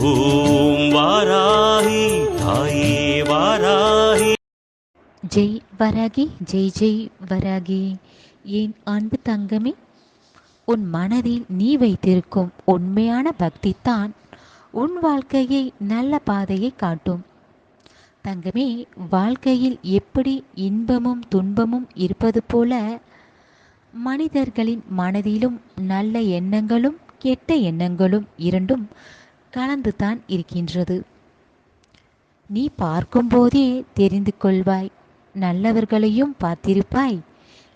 ஓம் வாராகி தாயே வாராகி. ஜெய் வராகி ஜெய் ஜெய் வராகி. என் அன்பு தங்கமே உன் மனதில் நீ வைத்திருக்கும் உண்மையான பக்தி தான் உன் வாழ்க்கையை நல்ல பாதையை காட்டும். தங்கமே வாழ்க்கையில் எப்படி இன்பமும் துன்பமும் இருப்பது போல மனிதர்களின் மனதிலும் நல்ல எண்ணங்களும் கெட்ட எண்ணங்களும் இரண்டும் கலந்துதான் இருக்கின்றது. நீ பார்க்கும்போதே தெரிந்து கொள்வாய். நல்லவர்களையும் பார்த்திருப்பாய்.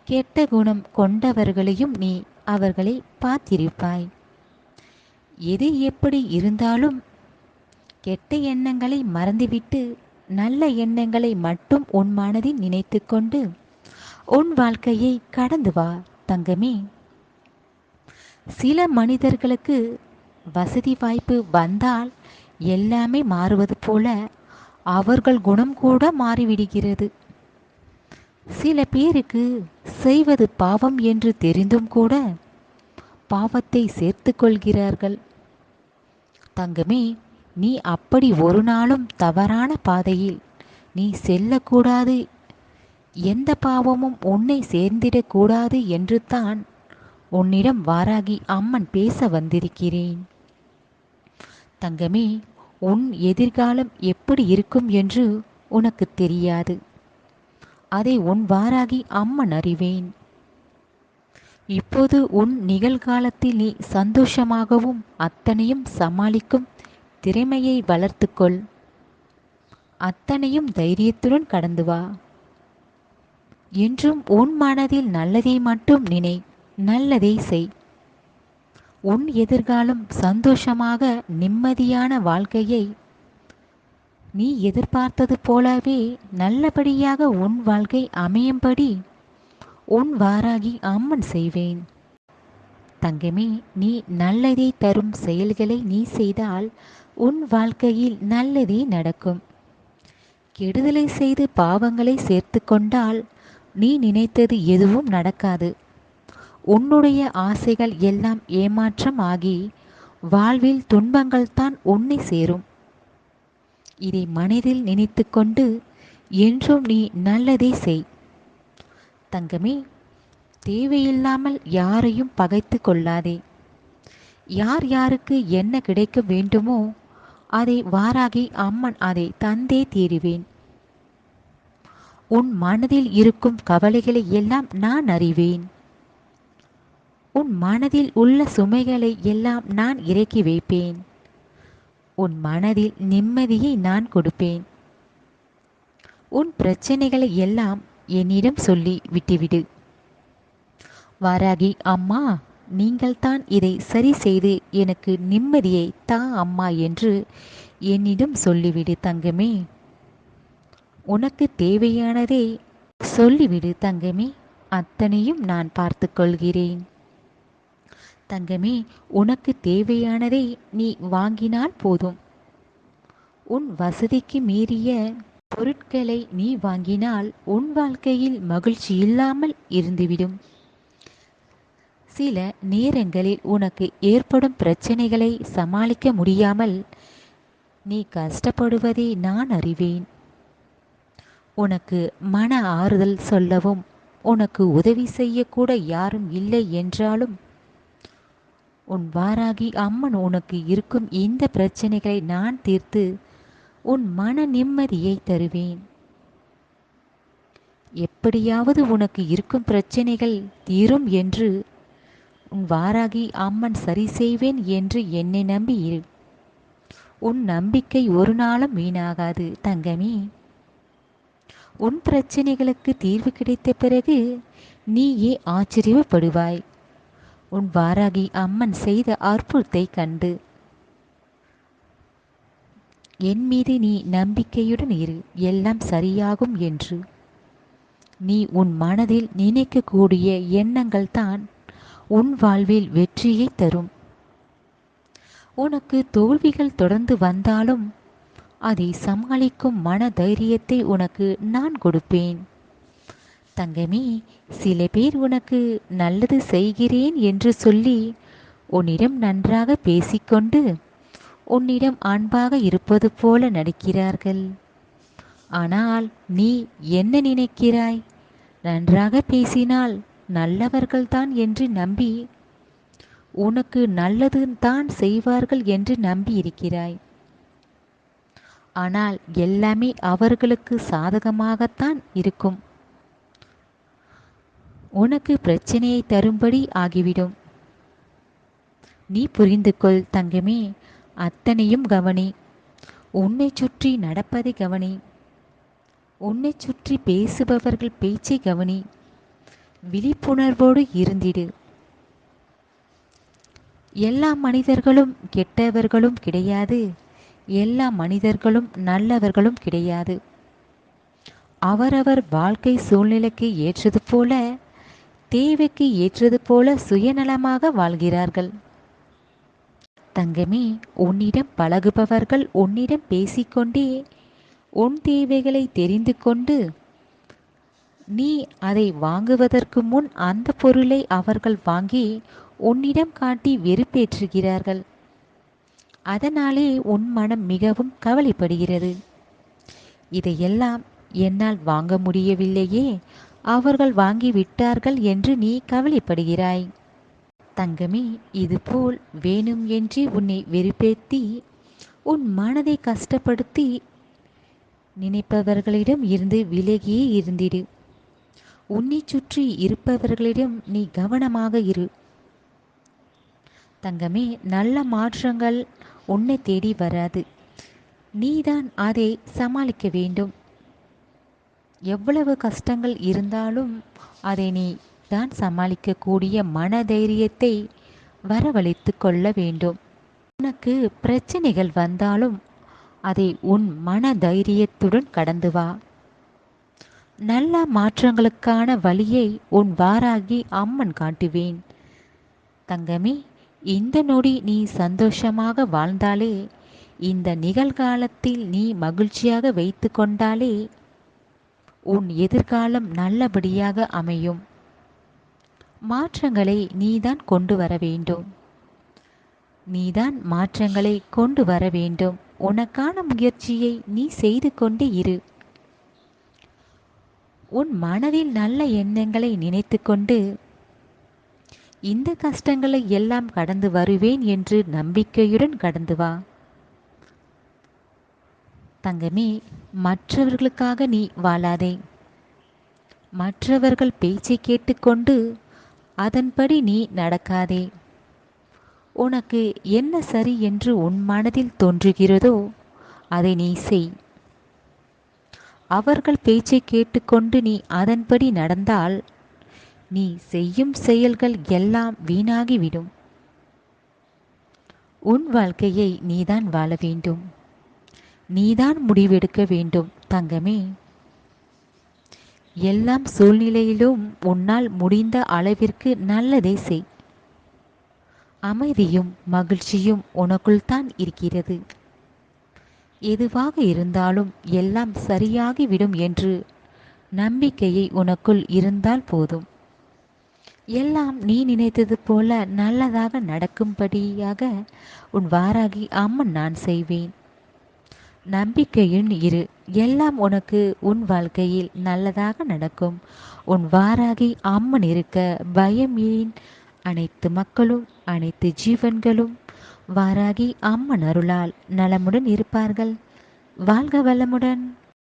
கெட்ட குணம் கொண்டவர்களையும் நீ அவர்களை பார்த்திருப்பாய். எது எப்படி இருந்தாலும் கெட்ட எண்ணங்களை மறந்துவிட்டு நல்ல எண்ணங்களை மட்டும் உன் மனதில் நினைத்து கொண்டு உன் வாழ்க்கையை கடந்து வா தங்கமே. சில மனிதர்களுக்கு வசதி வாய்ப்பு வந்தால் எல்லாமே மாறுவது போல அவர்கள் குணம் கூட மாறிவிடுகிறது. சில பேருக்கு செய்வது பாவம் என்று தெரிந்தும் கூட பாவத்தை சேர்த்து கொள்கிறார்கள். தங்கமே நீ அப்படி ஒரு நாளும் தவறான பாதையில் நீ செல்லக்கூடாது. எந்த பாவமும் உன்னை சேர்ந்திடக்கூடாது என்று தான் உன்னிடம் வாராகி அம்மன் பேச வந்திருக்கிறேன். தங்கமே உன் எதிர்காலம் எப்படி இருக்கும் என்று உனக்கு தெரியாது. அதை உன் வாராகி அம்மன் அறிவேன். இப்போது உன் நிகழ்காலத்தில் நீ சந்தோஷமாகவும் அத்தனையும் சமாளிக்கும் திறமையை வளர்த்துக்கொள். அத்தனையும் தைரியத்துடன் கடந்து வா. என்றும் உன் மனதில் நல்லதை மட்டும் நினை நல்லதை செய். உன் எதிர்காலம் சந்தோஷமாக நிம்மதியான வாழ்க்கையை நீ எதிர்பார்த்தது போலவே நல்லபடியாக உன் வாழ்க்கை அமையும்படி உன் வாராகி அம்மன் செய்வேன். தங்கமே நீ நல்லதை தரும் செயல்களை நீ செய்தால் உன் வாழ்க்கையில் நல்லதே நடக்கும். கெடுதலை செய்து பாவங்களை சேர்த்து கொண்டால் நீ நினைத்தது எதுவும் நடக்காது. உன்னுடைய ஆசைகள் எல்லாம் ஏமாற்றம் ஆகி வாழ்வில் துன்பங்கள் தான் உன்னை சேரும். இதை மனதில் நினைத்து கொண்டு என்றும் நீ நல்லதே செய். தங்கமே தேவையில்லாமல் யாரையும் பகைத்து கொள்ளாதே. யார் யாருக்கு என்ன கிடைக்க வேண்டுமோ அதை வாராகி அம்மன் அதை தந்தே தீருவேன். உன் மனதில் இருக்கும் கவலைகளை எல்லாம் நான் அறிவேன். உன் மனதில் உள்ள சுமைகளை எல்லாம் நான் இறக்கி வைப்பேன். உன் மனதில் நிம்மதியை நான் கொடுப்பேன். உன் பிரச்சனைகளை எல்லாம் என்னிடம் சொல்லி விட்டுவிடு. வாராகி அம்மா நீங்கள்தான் இதை சரி செய்து எனக்கு நிம்மதியை தா அம்மா என்று என்னிடம் சொல்லிவிடு தங்கமே. உனக்கு தேவையானதை சொல்லிவிடு தங்கமே. அத்தனையும் நான் பார்த்து கொள்கிறேன். தங்கமே உனக்கு தேவையானதை நீ வாங்கினால் போதும். உன் வசதிக்கு மீறிய பொருட்களை நீ வாங்கினால் உன் வாழ்க்கையில் மகிழ்ச்சி இல்லாமல் இருந்துவிடும். சில நேரங்களில் உனக்கு ஏற்படும் பிரச்சனைகளை சமாளிக்க முடியாமல் நீ கஷ்டப்படுவதை நான் அறிவேன். உனக்கு மன ஆறுதல் சொல்லவும் உனக்கு உதவி செய்யக்கூட யாரும் இல்லை என்றாலும் உன் வாராகி அம்மன் உனக்கு இருக்கும் இந்த பிரச்சனைகளை நான் தீர்த்து உன் மன நிம்மதியை தருவேன். எப்படியாவது உனக்கு இருக்கும் பிரச்சனைகள் தீரும் என்று உன் வாராகி அம்மன் சரி செய்வேன் என்று என்னை நம்பி இரு. உன் நம்பிக்கை ஒரு நாளும் வீணாகாது தங்கமே. உன் பிரச்சனைகளுக்கு தீர்வு கிடைத்த பிறகு நீயே ஆச்சரியப்படுவாய். உன் வாராகி அம்மன் செய்த அற்புதத்தை கண்டு. என் மீது நீ நம்பிக்கையுடன் இரு எல்லாம் சரியாகும் என்று. நீ உன் மனதில் நினைக்கக்கூடிய எண்ணங்கள் தான் உன் வாழ்வில் வெற்றியை தரும். உனக்கு தோல்விகள் தொடர்ந்து வந்தாலும் அதை சமாளிக்கும் மன தைரியத்தை உனக்கு நான் கொடுப்பேன். தங்கமே சில பேர் உனக்கு நல்லது செய்கிறேன் என்று சொல்லி உன்னிடம் நன்றாக பேசிக்கொண்டு உன்னிடம் அன்பாக இருப்பது போல நடிக்கிறார்கள். ஆனால் நீ என்ன நினைக்கிறாய்? நன்றாக பேசினால் நல்லவர்கள்தான் என்று நம்பி உனக்கு நல்லது தான் செய்வார்கள் என்று நம்பி இருக்கிறாய். ஆனால் எல்லாமே அவர்களுக்கு சாதகமாகத்தான் இருக்கும். உனக்கு பிரச்சனையை தரும்படி ஆகிவிடும். நீ புரிந்து கொள் தங்கமே அத்தனையும் கவனி. உன்னை சுற்றி நடப்பதை கவனி. உன்னை சுற்றி பேசுபவர்கள் பேச்சை கவனி. விழிப்புணர்வோடு இருந்திடு. எல்லா மனிதர்களும் கெட்டவர்களும் கிடையாது. எல்லா மனிதர்களும் நல்லவர்களும் கிடையாது. அவரவர் வாழ்க்கை சூழ்நிலைக்கு ஏற்றது போல தேவைக்கு ஏற்றது போல சுயநலமாக வாழ்கிறார்கள். தங்கமே உன்னிடம் பழகுபவர்கள் உன்னிடம் பேசிக்கொண்டே உன் தேவைகளை தெரிந்து கொண்டு நீ அதை வாங்குவதற்கு முன் அந்த பொருளை அவர்கள் வாங்கி உன்னிடம் காட்டி வெறுப்பேற்றுகிறார்கள். அதனாலே உன் மனம் மிகவும் கவலைப்படுகிறது. இதையெல்லாம் என்னால் வாங்க முடியவில்லையே. அவர்கள் வாங்கி விட்டார்கள் என்று நீ கவலைப்படுகிறாய். தங்கமே இதுபோல் வேணும் என்று உன்னை வெறுப்பேத்தி உன் மனதை கஷ்டப்படுத்தி நினைப்பவர்களிடம் இருந்து விலகியே இருந்திடு. உன்னை சுற்றி இருப்பவர்களிடம் நீ கவனமாக இரு. தங்கமே நல்ல மாற்றங்கள் உன்னை தேடி வராது. நீதான் அதை சமாளிக்க வேண்டும். எவ்வளவு கஷ்டங்கள் இருந்தாலும் அதை நீ தான் சமாளிக்கக்கூடிய மன தைரியத்தை வரவழைத்து கொள்ள வேண்டும். உனக்கு பிரச்சனைகள் வந்தாலும் அதை உன் மன தைரியத்துடன் கடந்து வா. நல்ல மாற்றங்களுக்கான வழியை உன் வாராகி அம்மன் காட்டுவேன். தங்கமே இந்த நொடி நீ சந்தோஷமாக வாழ்ந்தாலே இந்த நிகழ்காலத்தில் நீ மகிழ்ச்சியாக வைத்து கொண்டாலே உன் எதிர்காலம் நல்லபடியாக அமையும். மாற்றங்களை நீதான் கொண்டு வர வேண்டும். நீதான் மாற்றங்களை கொண்டு வர வேண்டும். உனக்கான முயற்சியை நீ செய்து கொண்டு இரு. உன் மனதில் நல்ல எண்ணங்களை நினைத்து கொண்டு இந்த கஷ்டங்களை எல்லாம் கடந்து வருவேன் என்று நம்பிக்கையுடன் கடந்து வா. தங்கமே மற்றவர்களுக்காக நீ வாழாதே. மற்றவர்கள் பேச்சை கேட்டுக்கொண்டு அதன்படி நீ நடக்காதே. உனக்கு என்ன சரி என்று உன் மனதில் தோன்றுகிறதோ அதை நீ செய். அவர்கள் பேச்சை கேட்டுக்கொண்டு நீ அதன்படி நடந்தால் நீ செய்யும் செயல்கள் எல்லாம் வீணாகிவிடும். உன் வாழ்க்கையை நீதான் வாழ வேண்டும். நீதான் முடிவெடுக்க வேண்டும் தங்கமே. எல்லாம் சூழ்நிலையிலும் உன்னால் முடிந்த அளவிற்கு நல்லதை செய். அமைதியும் மகிழ்ச்சியும் உனக்குள் தான் இருக்கிறது. எதுவாக இருந்தாலும் எல்லாம் சரியாகிவிடும் என்று நம்பிக்கையை உனக்குள் இருந்தால் போதும். எல்லாம் நீ நினைத்தது போல நல்லதாக நடக்கும்படியாக உன் வாராகி அம்மன் நான் செய்வேன். நம்பிக்கையின் இரு எல்லாம் உனக்கு உன் வாழ்க்கையில் நல்லதாக நடக்கும். உன் வாராகி அம்மன் இருக்க பயம் ஏன்? அனைத்து மக்களும் அனைத்து ஜீவன்களும் வாராகி அம்மன் அருளால் நலமுடன் இருப்பார்கள். வாழ்க வளமுடன்.